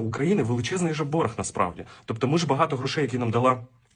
України величезний же борг насправді. Тобто ми ж багато грошей, які нам дала.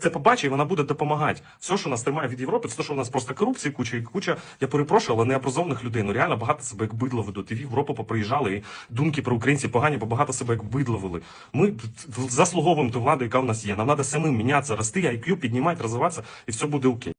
це побачить, і вона буде допомагати. Все, що нас тримає від Європи, це те, що у нас просто корупції, куча і куча. Я перепрошую, але необразованих людей. Ну реально багато себе як бидло ведуть. І в Європу поприїжджали, і думки про українців погані, бо багато себе як бидло вели. Ми заслуговуємо ту владу, яка в нас є. Нам треба самим мінятися, рости, IQ піднімати, розвиватися, і все буде окей.